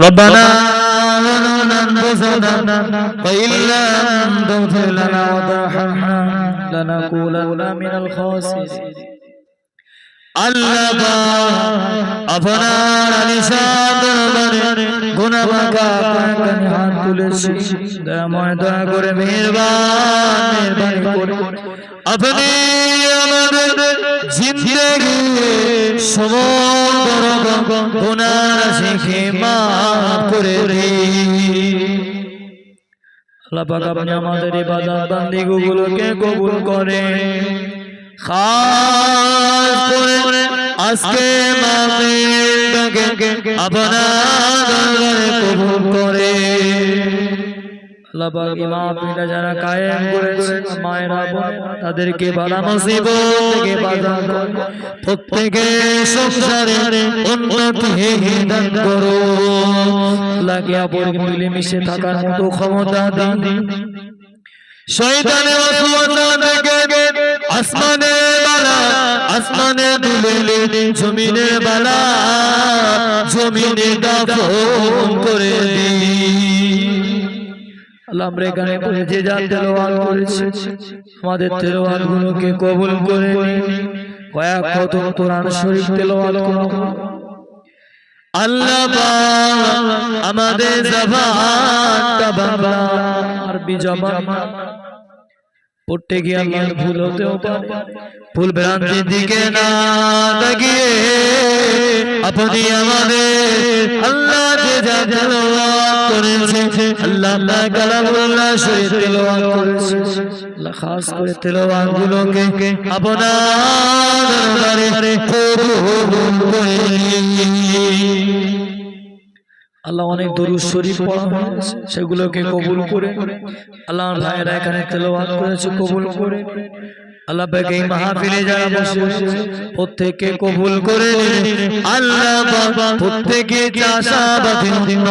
ربنا ظلمنا أنفسنا وإن لم تغفر لنا وترحمنا لنكونن من الخاسرين আল্লাহ আপনার আলিশান দরবারে গুনাহ মাখা কানে হাত তুলেছি দয়াময় দয়া করে মেহেরবান মেহেরবানি করে আপনি আমাদের জিন্দেগি সমস্ত গুনাহ শিখে মাফ করে দিন আল্লাহ পাক আপনি আমাদের ইবাদত বান্দিগুলোকে কবুল করেন। খাস করে আজকে মাহফিলটাকে আপনার কবুল করে আল্লাহ পাক এই মাহফিলটা যারা কায়েম করেছে মায়েরা বোনেরা তাদেরকে বালা মুসিবত থেকে বাঁচান প্রত্যেকে সংসারে উন্নতি দান করো। আল্লাহকে অপর মিলেমিশে থাকার মতো ক্ষমতা দিন। শয়তানের ওয়াসওয়াসা থেকে আসমানে বালা আসমানে দুলে জমিনে বালা জমিনে দাফন করে দিন। আল্লাহ আমরা এখানে পড়েছি যা তেলাওয়াত করেছি আমাদের তেলাওয়াত গুলোকে কবুল করে কয়েক কত কোরআন শরীফ তেলোয়ার আল্লাহ আমাদের জবান বাংলা আরবি জবান। পড়তে গিয়ে আল্লাহ ভুল হতেও পারে। ভুল ভ্রান্তির দিকে না তাকিয়ে আপনি আমাদের আল্লাহ যে যা তেলাওয়াত করেছে আল্লাহ আল্লাহ কালামুল্লাহ শরীফ তেলাওয়াত করেছে। আল্লাহ খাস করে তেলাওয়াত গুলোকে আপনার দরবারে কবুল করে নিন। আল্লাহ অনেক দরুদ শরীফ পড়া হয়েছে সেগুলোকে কবুল করে। আল্লাহ ভাইয়েরা এখানে তেলাওয়াত করেছে কবুল করে। আল্লাহ পাক এই মাহফিলে যারা বসে প্রত্যেককে কবুল করে আল্লাহ পাক প্রত্যেকে চাষাবাদে দিন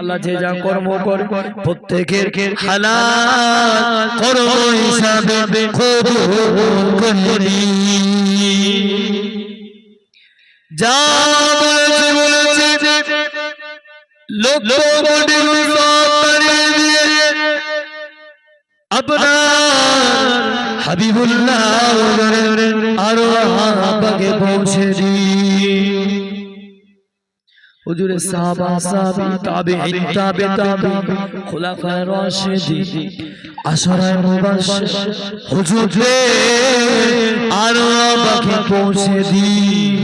আল্লাহ যে যা কর্ম করে প্রত্যেকের হালাল কর্ম হিসাবে কবুল করে। যা বলেছে বলেছে আপনার হাবিবুল্লাহ আরও আপাকে পৌঁছে হুজুরে সাহাবা সাহাবী তাবিঈন তাবে তাবে খুলাফায়ে রাশিদিন আশরায়ে মুবাশশির আরও আপাকে পৌঁছে দিন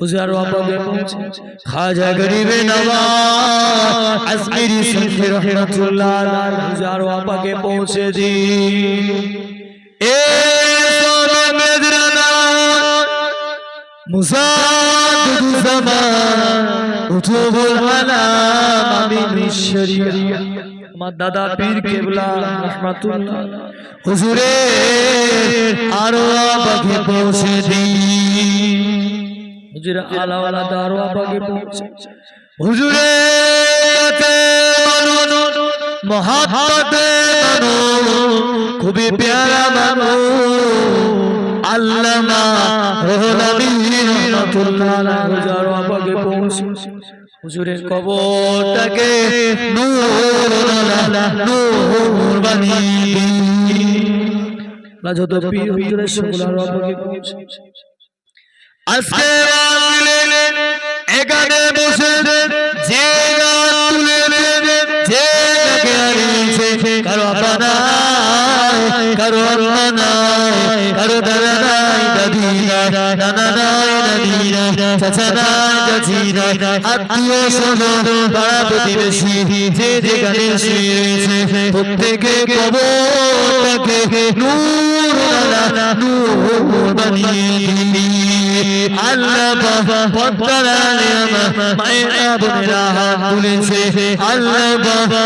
জাহরাতুল্লাহ হুজার ওয়াপাকে পৌঁছে। খাজা গরিবে নওয়াজ আসমিরি সুন্নি রহমাতুল্লাহ আলাইহি হুজার ওয়াপাকে পৌঁছে দি এ সোনা মেদরানা মুসাদ্দুদ জামান উতুবুল আলাম আমিন শরিয়া। আমার দাদা পীর কেবলা রহমাতুল্লাহ। হুজুরে আরও আবাগে পৌঁছে দি হুজুরে আলা ওয়ালা দারো আবাগে পৌঁছে। হুজুরে মহাব্বতে খুবই প্যারা মানো আল্লামা রহমাতুল্লাহ আলাইহি হুজুর পৌঁছে। হুজুরের কবরটাকে নূর নূর বানিয়ে। আল্লাহ যত পীর হুজুরের সকল আবাগে পৌঁছে। আজকে এখানে বসে যে গান তুলে যে কারও আপনা নাই, কারও দাদা নাই, দাদি নাই, নানা নাই, দাদি নাই, চাচা নাই, চাচি নাই, আত্মীয় স্বজন, পাড়া প্রতিবেশী যে যেখানে শুয়ে রয়েছে প্রত্যেকে কবরটাকে নূর নূর বানিয়ে দিবি আল্লাহ বাবা আমার মায়েরা বোনেরা হাত তুলেছে আল্লাহ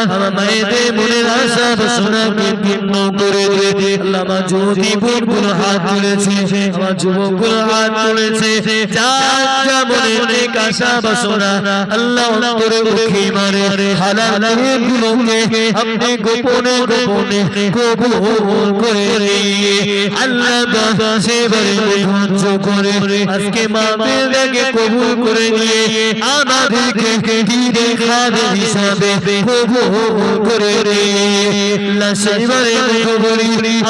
আমার মায়েদের বোনেরা সব সোনাকে পূর্ণ করে দে আল্লাহ আমার যুবতী বোনগুলো হাত তুলেছে আমার যুবকগুলো হাত তুলেছে যার যা মনে অনেক আশা বাসনা আল্লাহ অন্তরে উঠে মারে হালাল গুলোকে আপনি গোপনে গোপনে কবুল করে আল্লাহ ধৈর্য করে আজকে মাপের আগে কবুল করে নিয়ে আমাদেরকে দিনে খাবে হিসাবে কবুল করে নিয়ে। আল্লাহ সেবারে কবুল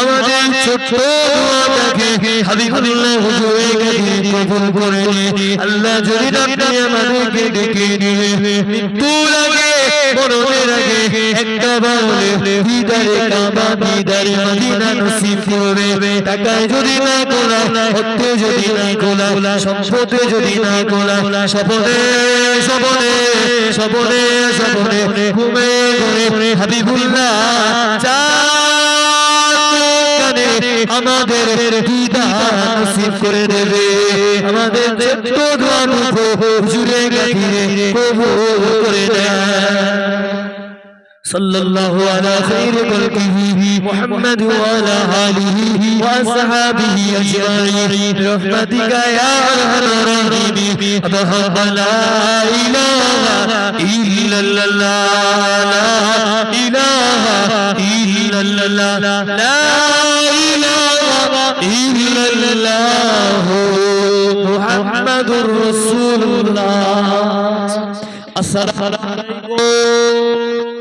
আমাদের ছোট্ট দোয়াটাকে হাবিবুল্লাহ হুজুরের কাছে কবুল করে নিয়ে। আল্লাহ যদি আপনি আমাদেরকে ডেকে নিয়ে, মৃত্যুর আগে মরণের আগে একটা বলে দিদারে কাবা দিদারে মদিনা নসিব করবে। যদি না গোলা হত্যে যদি না গোলা, সম্পদে যদি না গোলা, সপনে সপনে হাবিবুল্লাহ আমাদের দিদার নসিব করে দেবে আমাদের ছোট্ট দোয়ানুকো হুজুরে গাথিরে কবুল করে দেয় صلى الله على خير خلقه محمد وعلى آله وأصحابه أجمعين برحمتك يا أرحم الراحمين أبهر لا إله إلا الله لا إله إلا illallah la ilaha illallah muhammadur rasulullah আসসালামু আলাইকুম